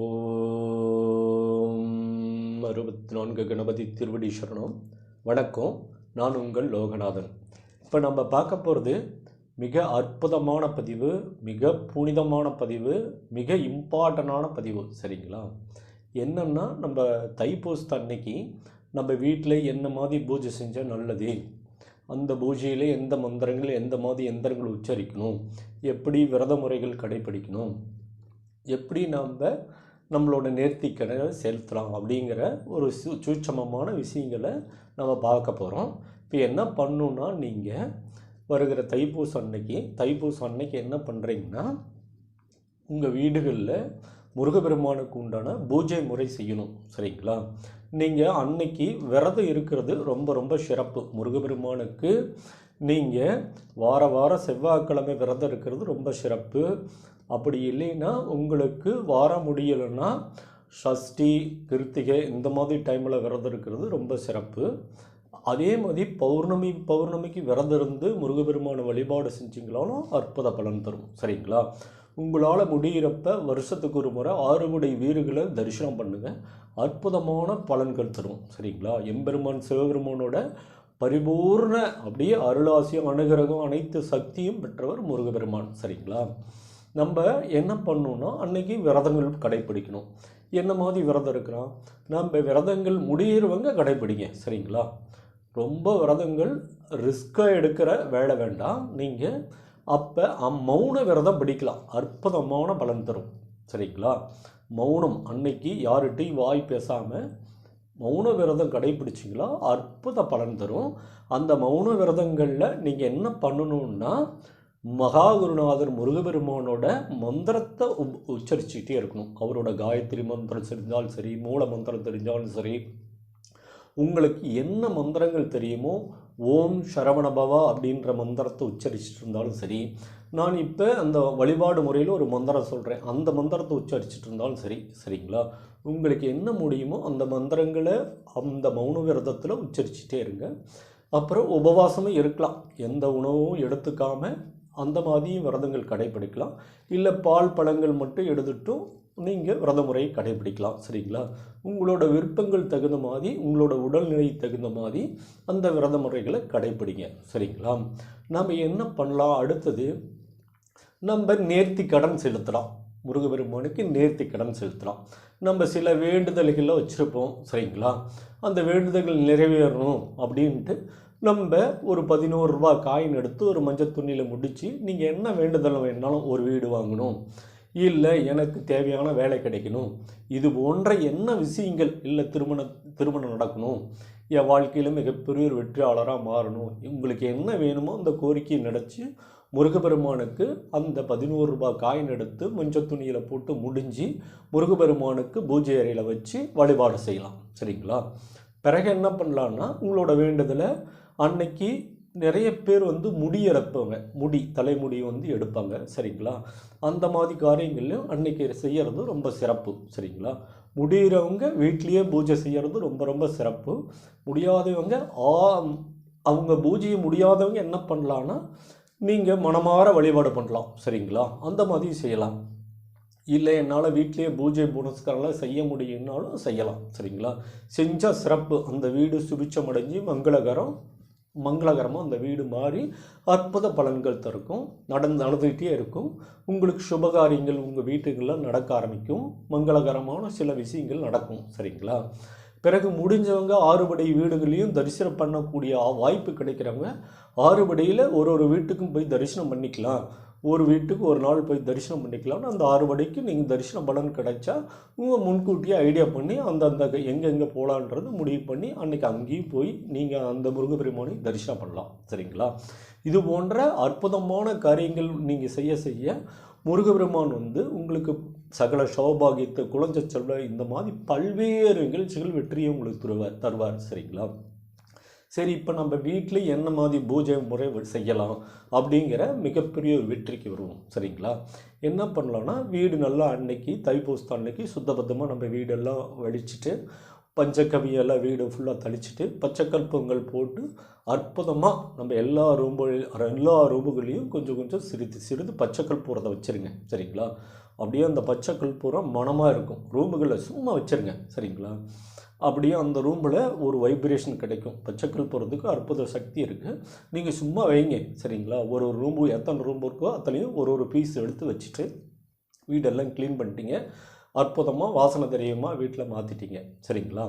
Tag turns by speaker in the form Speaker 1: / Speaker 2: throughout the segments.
Speaker 1: ஓம். அறுபத்தி நான்கு கணபதி திருவடி சரணம் வணக்கம். நான் உங்கள் லோகநாதன். இப்போ நம்ம பார்க்க போகிறது மிக அற்புதமான பதிவு மிக புனிதமான பதிவு மிக இம்பார்ட்டண்டான பதிவு. சரிங்களா? என்னென்னா நம்ம தைப்பூசத்து அன்னைக்கு நம்ம வீட்டில் என்ன மாதிரி பூஜை செஞ்சால் நல்லது? அந்த பூஜையில் எந்த மந்திரங்கள் எந்த மாதிரி எந்திரங்கள் உச்சரிக்கணும்? எப்படி விரத முறைகள் கடைப்பிடிக்கணும் எப்படி நாம் நம்மளோட நேர்த்திக்கடனை செலுத்தலாம் அப்படிங்கிற ஒரு சு சூட்சமமான விஷயங்களை நம்ம பார்க்க போகிறோம் இப்போ என்ன பண்ணணுன்னா நீங்கள் வருகிற தைப்பூசம் அன்னைக்கு தைப்பூசம் அன்னைக்கு என்ன பண்ணுறீங்கன்னா உங்கள் வீடுகளில் முருகப்பெருமானுக்கு உண்டான பூஜை முறை செய்யணும். சரிங்களா? நீங்கள் அன்னைக்கு விரதம் இருக்கிறது ரொம்ப ரொம்ப சிறப்பு. முருகப்பெருமானுக்கு நீங்கள் வார வாரம் செவ்வாய்க்கிழமை விரதம் இருக்கிறது ரொம்ப சிறப்பு. அப்படி இல்லைன்னா உங்களுக்கு வார முடியலைன்னா ஷஷ்டி கிருத்திகை இந்த மாதிரி டைமில் விரதம் இருக்கிறது ரொம்ப சிறப்பு. அதே மாதிரி பௌர்ணமி பௌர்ணமிக்கு விரதம் இருந்து முருகபெருமான வழிபாடு செஞ்சிங்களாலும் அற்புத பலன் தரும். சரிங்களா? உங்களால் முடிகிறப்ப வருஷத்துக்கு ஒரு முறை ஆறுபடை வீடுகளை தரிசனம் பண்ணுங்கள் அற்புதமான பலன்கள் தரும். சரிங்களா? எம்பெருமான் சிவபெருமானோட பரிபூர்ண அப்படியே அருளாசியம் அனுகிரகம் அனைத்து சக்தியும் பெற்றவர் முருகபெருமான் சரிங்களா? நம்ம என்ன பண்ணணும்னா அன்னைக்கு விரதங்கள் கடைப்பிடிக்கணும் என்ன மாதிரி விரதம் இருக்கிறோம் நம்ம விரதங்கள் முடியிறவங்க கடைப்பிடிங்க சரிங்களா? ரொம்ப விரதங்கள் ரிஸ்க்காக எடுக்கிற வேலை வேண்டாம். நீங்கள் அப்போ மௌன விரதம் பிடிக்கலாம். அற்புதமான பலன் தரும். சரிங்களா? மௌனம் அன்னைக்கு யார்கிட்டையும் வாய் பேசாமல் மௌன விரதம் கடைப்பிடிச்சிங்களா அற்புத பலன் தரும். அந்த மௌன விரதங்களில் நீங்கள் என்ன பண்ணணுன்னா மகாகுருநாதர் முருகபெருமானோட மந்திரத்தை உப் உச்சரிச்சுக்கிட்டே இருக்கணும். அவரோட காயத்ரி மந்திரம் தெரிஞ்சாலும் சரி மூல மந்திரம் தெரிஞ்சாலும் சரி உங்களுக்கு என்ன மந்திரங்கள் தெரியுமோ ஓம் சரவணபவா அப்படின்ற மந்திரத்தை உச்சரிச்சுட்டு இருந்தாலும் சரி நான் இப்போ அந்த வழிபாடு முறையில் ஒரு மந்திரம் சொல்கிறேன் அந்த மந்திரத்தை உச்சரிச்சுட்டு இருந்தாலும் சரி சரிங்களா? உங்களுக்கு என்ன முடியுமோ அந்த மந்திரங்களை அந்த மௌன விரதத்தில் உச்சரிச்சுட்டே இருங்க. அப்புறம் உபவாசமும் இருக்கலாம். எந்த உணவும் எடுத்துக்காமல் அந்த மாதிரியும் விரதங்கள் கடைபிடிக்கலாம். இல்லை பால் பழங்கள் மட்டும் எடுத்துட்டும் நீங்கள் விரத முறையை கடைபிடிக்கலாம் சரிங்களா? உங்களோட விருப்பங்கள் தகுந்த மாதிரி உங்களோட உடல்நிலை தகுந்த மாதிரி அந்த விரத முறைகளை கடைபிடிங்க சரிங்களா? நம்ம என்ன பண்ணலாம்? அடுத்தது நம்ம நேர்த்தி கடன் செலுத்தலாம் முருகபெருமானுக்கு நேர்த்தி கடன் செலுத்தலாம் நம்ம சில வேண்டுதல்களை வச்சுருப்போம் சரிங்களா? அந்த வேண்டுதல்கள் நிறைவேறணும் அப்படின்ட்டு நம்ம ஒரு பதினோரு ரூபா காயின் எடுத்து ஒரு மஞ்சள் துணியில் முடித்து நீங்கள் என்ன வேண்டுதல் வேணாலும் ஒரு வீடு வாங்கணும். இல்லை எனக்கு தேவையான வேலை கிடைக்கணும். இது போன்ற என்ன விஷயங்கள்? இல்லை திருமண திருமணம் நடக்கணும். என் வாழ்க்கையில் மிகப்பெரிய ஒரு வெற்றியாளராக மாறணும். உங்களுக்கு என்ன வேணுமோ அந்த கோரிக்கையை நினச்சி முருகப்பெருமானுக்கு அந்த பதினோரு ரூபாய் காயின் எடுத்து மஞ்சள் துணியில் போட்டு முடிஞ்சு முருகப்பெருமானுக்கு பூஜை அறையில் வச்சு வழிபாடு செய்யலாம். சரிங்களா? பிறகு என்ன பண்ணலான்னா உங்களோட வேண்டுதலை அன்னைக்கு நிறைய பேர் வந்து முடி இறப்பவங்க முடி தலைமுடி வந்து எடுப்பாங்க. சரிங்களா? அந்த மாதிரி காரியங்களையும் அன்னைக்கு செய்கிறது ரொம்ப சிறப்பு. சரிங்களா? முடிகிறவங்க வீட்லேயே பூஜை செய்கிறது ரொம்ப ரொம்ப சிறப்பு. முடியாதவங்க ஆ அவங்க பூஜையை முடியாதவங்க என்ன பண்ணலான்னா நீங்கள் மனமாற வழிபாடு பண்ணலாம் சரிங்களா? அந்த மாதிரி செய்யலாம். இல்லை என்னால் வீட்லேயே பூஜை புனஸ்காரெல்லாம் செய்ய முடியும்னாலும் செய்யலாம் சரிங்களா? செஞ்சால் சிறப்பு. அந்த வீடு சுபிச்சமடைஞ்சு மங்களகரம் மங்களகரமாக அந்த வீடு மாறி அற்புத பலன்கள் தருக்கும் நடந்து நடந்துக்கிட்டே இருக்கும். உங்களுக்கு சுபகாரியங்கள் உங்கள் வீட்டுகளில் நடக்க ஆரம்பிக்கும். மங்களகரமான சில விஷயங்கள் நடக்கும் சரிங்களா? பிறகு முடிஞ்சவங்க ஆறுபடை வீடுகளையும் தரிசனம் பண்ணக்கூடிய வாய்ப்பு கிடைக்கிறவங்க ஆறுபடையில் ஒரு ஒரு வீட்டுக்கும் போய் தரிசனம் பண்ணிக்கலாம். ஒரு வீட்டுக்கு ஒரு நாள் போய் தரிசனம் பண்ணிக்கலாம்னு அந்த ஆறுபடைக்கு நீங்கள் தரிசன பலன் கிடைச்சா உங்கள் முன்கூட்டியே ஐடியா பண்ணி அந்தந்த எங்கெங்கே போகலான்றது முடிவு பண்ணி அன்றைக்கி அங்கேயும் போய் நீங்கள் அந்த முருகப்பெருமானை தரிசனம் பண்ணலாம். சரிங்களா? இது போன்ற அற்புதமான காரியங்கள் நீங்கள் செய்ய செய்ய முருகபெருமான் வந்து உங்களுக்கு சகல சௌபாகியத்தை குழந்தை செல்வ இந்த மாதிரி பல்வேறு நிகழ்ச்சிகள் வெற்றியை உங்களுக்கு தருவார் தருவார் சரிங்களா? சரி இப்போ நம்ம வீட்டில் என்ன மாதிரி பூஜை முறை செய்யலாம் அப்படிங்கிற மிகப்பெரிய ஒரு வெற்றிக்கு வருவோம் சரிங்களா? என்ன பண்ணலான்னா வீடு நல்லா அன்னைக்கு தைப்பூசத்து அன்னைக்கு சுத்தபத்தமாக நம்ம வீடெல்லாம் வலிச்சுட்டு பஞ்சக்கவியெல்லாம் வீடு ஃபுல்லாக தளிச்சுட்டு பச்சைக்கற்பங்கள் போட்டு அற்புதமாக நம்ம எல்லா ரூம்பு எல்லா ரூம்புகளையும் கொஞ்சம் கொஞ்சம் சிறிது சிறிது பச்சைக்கற்பூரத்தை வச்சுருங்க சரிங்களா? அப்படியே அந்த பச்சை கற்பூரம் மணமாக இருக்கும். ரூமுகளில் சும்மா வச்சுருங்க. சரிங்களா? அப்படியே அந்த ரூமில் ஒரு வைப்ரேஷன் கிடைக்கும். பச்சைக்கல் போகிறதுக்கு அற்புத சக்தி இருக்குது நீங்கள் சும்மா வைங்க. சரிங்களா? ஒரு ஒரு ரூம்பு எத்தனை ரூம் இருக்கோ அத்தனையும் ஒரு ஒரு பீஸ் எடுத்து வச்சுட்டு வீடெல்லாம் க்ளீன் பண்ணிட்டீங்க. அற்புதமாக வாசனை திரையமாக வீட்டில் மாற்றிட்டீங்க சரிங்களா?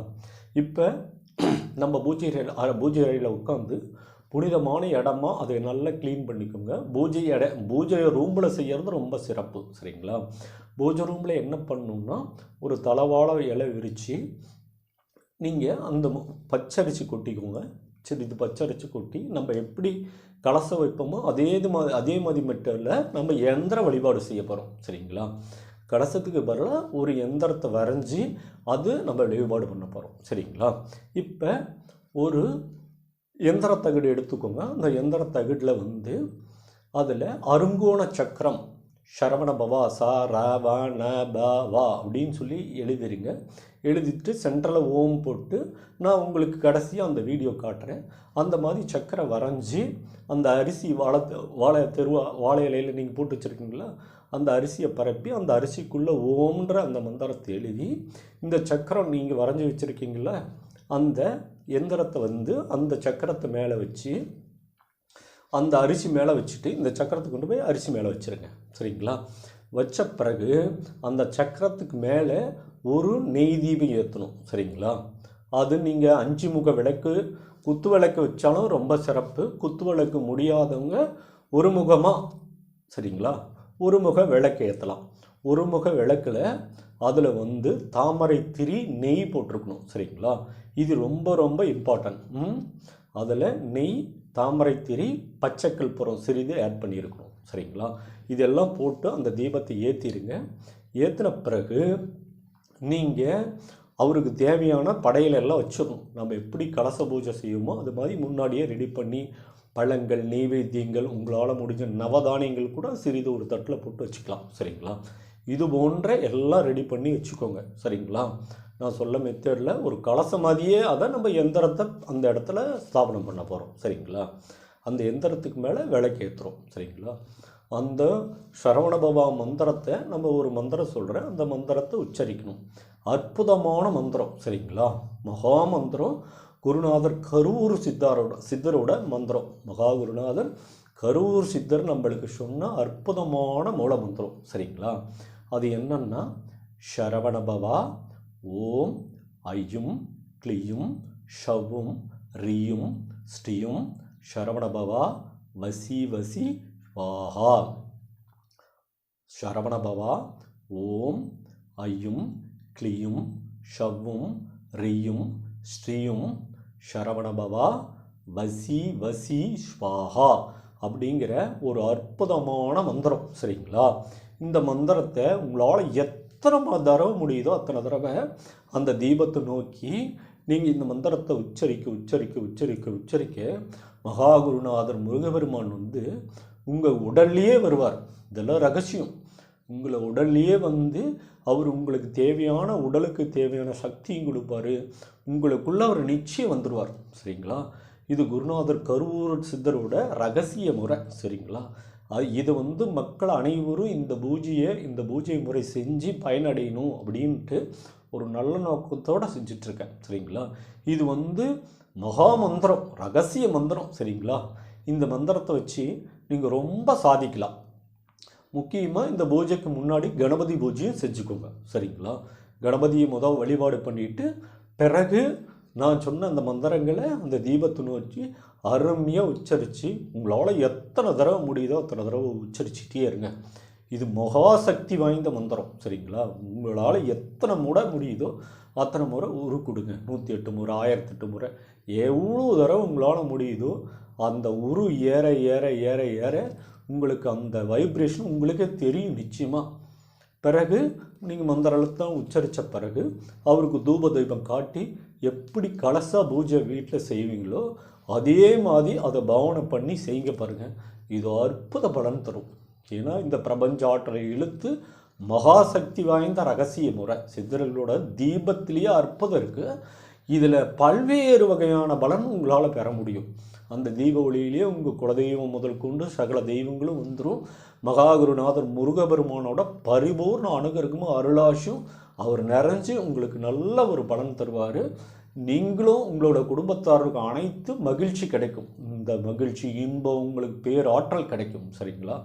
Speaker 1: இப்போ நம்ம பூஜை பூஜை அறையில் உட்காந்து புனிதமான இடமா அதை நல்லா க்ளீன் பண்ணிக்கோங்க. பூஜை இட பூஜை ரூமில் செய்கிறது ரொம்ப சிறப்பு சரிங்களா? பூஜை ரூமில் என்ன பண்ணணும்னா ஒரு தளவாழ இலை விரித்து நீங்கள் அந்த பச்சரிசி கொட்டிக்கோங்க. சரி இது பச்சரிசி கொட்டி நம்ம எப்படி கலசம் வைப்போமோ அதே இது மாதிரி அதே மாதிரி மெட்டரில் நம்ம எந்திர வழிபாடு செய்ய போகிறோம் சரிங்களா? கலசத்துக்கு பதிலாக ஒரு எந்திரத்தை வரைஞ்சி அது நம்ம வழிபாடு பண்ண போகிறோம் சரிங்களா? இப்போ ஒரு எந்திர தகடு எடுத்துக்கோங்க. அந்த எந்திர தகடில் வந்து அதில் அருங்கோண சக்கரம் சரவண பவா சா ர வ ந ப வா அப்படின்னு சொல்லி எழுதிருங்க. எழுதிட்டு சென்டரில் ஓம் போட்டு நான் உங்களுக்கு கடைசியாக அந்த வீடியோ காட்டுறேன். அந்த மாதிரி சக்கரை வரைஞ்சி அந்த அரிசி வாழை வாழை தெருவா வாழை இலையில் நீங்கள் போட்டு வச்சுருக்கீங்களா? அந்த அரிசியை பரப்பி அந்த அரிசிக்குள்ளே ஓம்ன்ற அந்த மந்திரத்தை எழுதி இந்த சக்கரம் நீங்கள் வரைஞ்சி வச்சுருக்கீங்களா? அந்த எந்திரத்தை வந்து அந்த சக்கரத்தை மேலே வச்சு அந்த அரிசி மேலே வச்சுட்டு இந்த சக்கரத்தை கொண்டு போய் அரிசி மேலே வச்சுருங்க. சரிங்களா? வச்ச பிறகு அந்த சக்கரத்துக்கு மேலே ஒரு நெய் தீபம் ஏற்றணும். சரிங்களா? அது நீங்கள் அஞ்சு முக விளக்கு குத்து விளக்கு வச்சாலும் ரொம்ப சிறப்பு. குத்து விளக்கு முடியாதவங்க ஒரு முகமாக சரிங்களா? ஒரு முக விளக்கு ஏற்றலாம். ஒரு முக விளக்கில் அதில் வந்து தாமரை திரி நெய் போட்டிருக்கணும் சரிங்களா? இது ரொம்ப ரொம்ப இம்பார்ட்டன்ட் அதில் நெய் தாமரை திரி பச்சைக்கல் புறம் சிறிது ஆட் பண்ணியிருக்கணும் சரிங்களா? இதெல்லாம் போட்டு அந்த தீபத்தை ஏற்றிடுங்க ஏற்றின பிறகு நீங்கள் அவருக்கு தேவையான படையிலெல்லாம் எல்லாம் வச்சிடணும். நம்ம எப்படி கலச பூஜை செய்யுமோ அது மாதிரி முன்னாடியே ரெடி பண்ணி பழங்கள் நெய்வேத்தியங்கள் உங்களால் முடிஞ்ச நவதானியங்கள் கூட சிறிது ஒரு தட்டில் போட்டு வச்சுக்கலாம் சரிங்களா? இது போன்ற எல்லாம் ரெடி பண்ணி வச்சுக்கோங்க. சரிங்களா? நான் சொல்ல மெத்தடில் ஒரு கலசம் மாதிரியே அதை நம்ம எந்திரத்தை அந்த இடத்துல ஸ்தாபனம் பண்ண போகிறோம் சரிங்களா? அந்த எந்திரத்துக்கு மேலே விளக்கேற்றுறோம் சரிங்களா? அந்த சரவணபவா மந்திரத்தை நம்ம ஒரு மந்திரம் சொல்கிறேன் அந்த மந்திரத்தை உச்சரிக்கணும். அற்புதமான மந்திரம். சரிங்களா? மகா மந்திரம் குருநாதர் கரூர் சித்தாரோட சித்தரோட மந்திரம். மகா குருநாதர் கரூர் சித்தர் நம்மளுக்கு சொன்ன அற்புதமான மூல மந்திரம். சரிங்களா? அது என்னன்னா ஷரவணபவா ஓம் ஐயும் கிளியும் ஷவும் ரியும் ஸ்ரீயும் ஷரவணபவா வசி வசி வாஹா. சரவணபவா ஓம் ஐயும் கிளியும் ஷவ்வும் ரியும் ஸ்ரீயும் சரவணபவா வசி வசி ஸ்வாஹா அப்படிங்கிற ஒரு அற்புதமான மந்திரம் சரிங்களா? இந்த மந்திரத்தை உங்களால் எத்தனை தடவை முடியுதோ அத்தனை தடவை அந்த தீபத்தை நோக்கி நீங்கள் இந்த மந்திரத்தை உச்சரிக்க உச்சரிக்க உச்சரிக்க உச்சரிக்க மகாகுருநாதர் முருகபெருமான் வந்து உங்கள் உடல்லையே வருவார். இதெல்லாம் ரகசியம். உங்களை உடல்லையே வந்து அவர் உங்களுக்கு தேவையான உடலுக்கு தேவையான சக்தியும் கொடுப்பாரு. உங்களுக்குள்ள அவர் நிச்சயம் வந்துடுவார் சரிங்களா? இது குருநாதர் கருவூர் சித்தரோட ரகசிய முறை. சரிங்களா? அது இது வந்து மக்கள் அனைவரும் இந்த பூஜையை இந்த பூஜை முறை செஞ்சு பயனடையணும் அப்படின்ட்டு ஒரு நல்ல நோக்கத்தோடு செஞ்சிட்ருக்கேன். சரிங்களா? இது வந்து மகா மந்திரம் ரகசிய மந்திரம். சரிங்களா? இந்த மந்திரத்தை வச்சு நீங்கள் ரொம்ப சாதிக்கலாம். முக்கியமாக இந்த பூஜைக்கு முன்னாடி கணபதி பூஜையும் செஞ்சுக்கோங்க. சரிங்களா? கணபதியை முதல் வழிபாடு பண்ணிவிட்டு பிறகு நான் சொன்ன அந்த மந்திரங்களை அந்த தீபத்தை வச்சு அருமையாக உச்சரித்து உங்களால் எத்தனை தடவை முடியுதோ அத்தனை தடவை உச்சரிச்சுட்டே இருங்க. இது மகாசக்தி வாய்ந்த மந்திரம் சரிங்களா? உங்களால் எத்தனை முறை முடியுதோ அத்தனை முறை உரு கொடுங்க நூற்றி எட்டு முறை ஆயிரத்தி எட்டு முறை. எவ்வளோ தடவை உங்களால் முடியுதோ அந்த உரு ஏற ஏற ஏற ஏற உங்களுக்கு அந்த வைப்ரேஷன் உங்களுக்கே தெரியும் நிச்சயமாக பிறகு நீங்கள் மந்திரத்தான் உச்சரித்த பிறகு அவருக்கு தூப தீபம் காட்டி எப்படி கலசா பூஜை வீட்டில் செய்வீங்களோ அதே மாதிரி அதை பாவனை பண்ணி செய்யுங்க பாருங்கள் இது அற்புத பலன் தரும். ஏன்னா இந்த பிரபஞ்ச ஆற்றலை இழுத்து மகாசக்தி வாய்ந்த ரகசிய முறை. சித்தர்களோட தீபத்திலேயே அற்புதம் இருக்குது இதில் பல்வேறு வகையான பலன் உங்களால் பெற முடியும். அந்த தீப ஒளியிலேயே உங்கள் குலதெய்வம் முதல் கொண்டு சகல தெய்வங்களும் வந்துடும் மகாகுருநாதர் முருகபெருமானோட பரிபூர்ண அணுகருக்கும் அருளாசியும் அவர் நிறைஞ்சு உங்களுக்கு நல்ல ஒரு பலன் தருவார். நீங்களும் உங்களோட குடும்பத்தாருக்கு அனைத்து மகிழ்ச்சி கிடைக்கும். இந்த மகிழ்ச்சி இன்பம் உங்களுக்கு பேராற்றல் கிடைக்கும் சரிங்களா?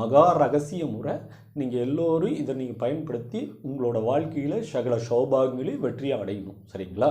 Speaker 1: மகா ரகசிய முறை. நீங்கள் எல்லோரும் இதை நீங்கள் பயன்படுத்தி உங்களோட வாழ்க்கையில் சகல சௌபாகங்களையும் வெற்றியை அடையணும் சரிங்களா?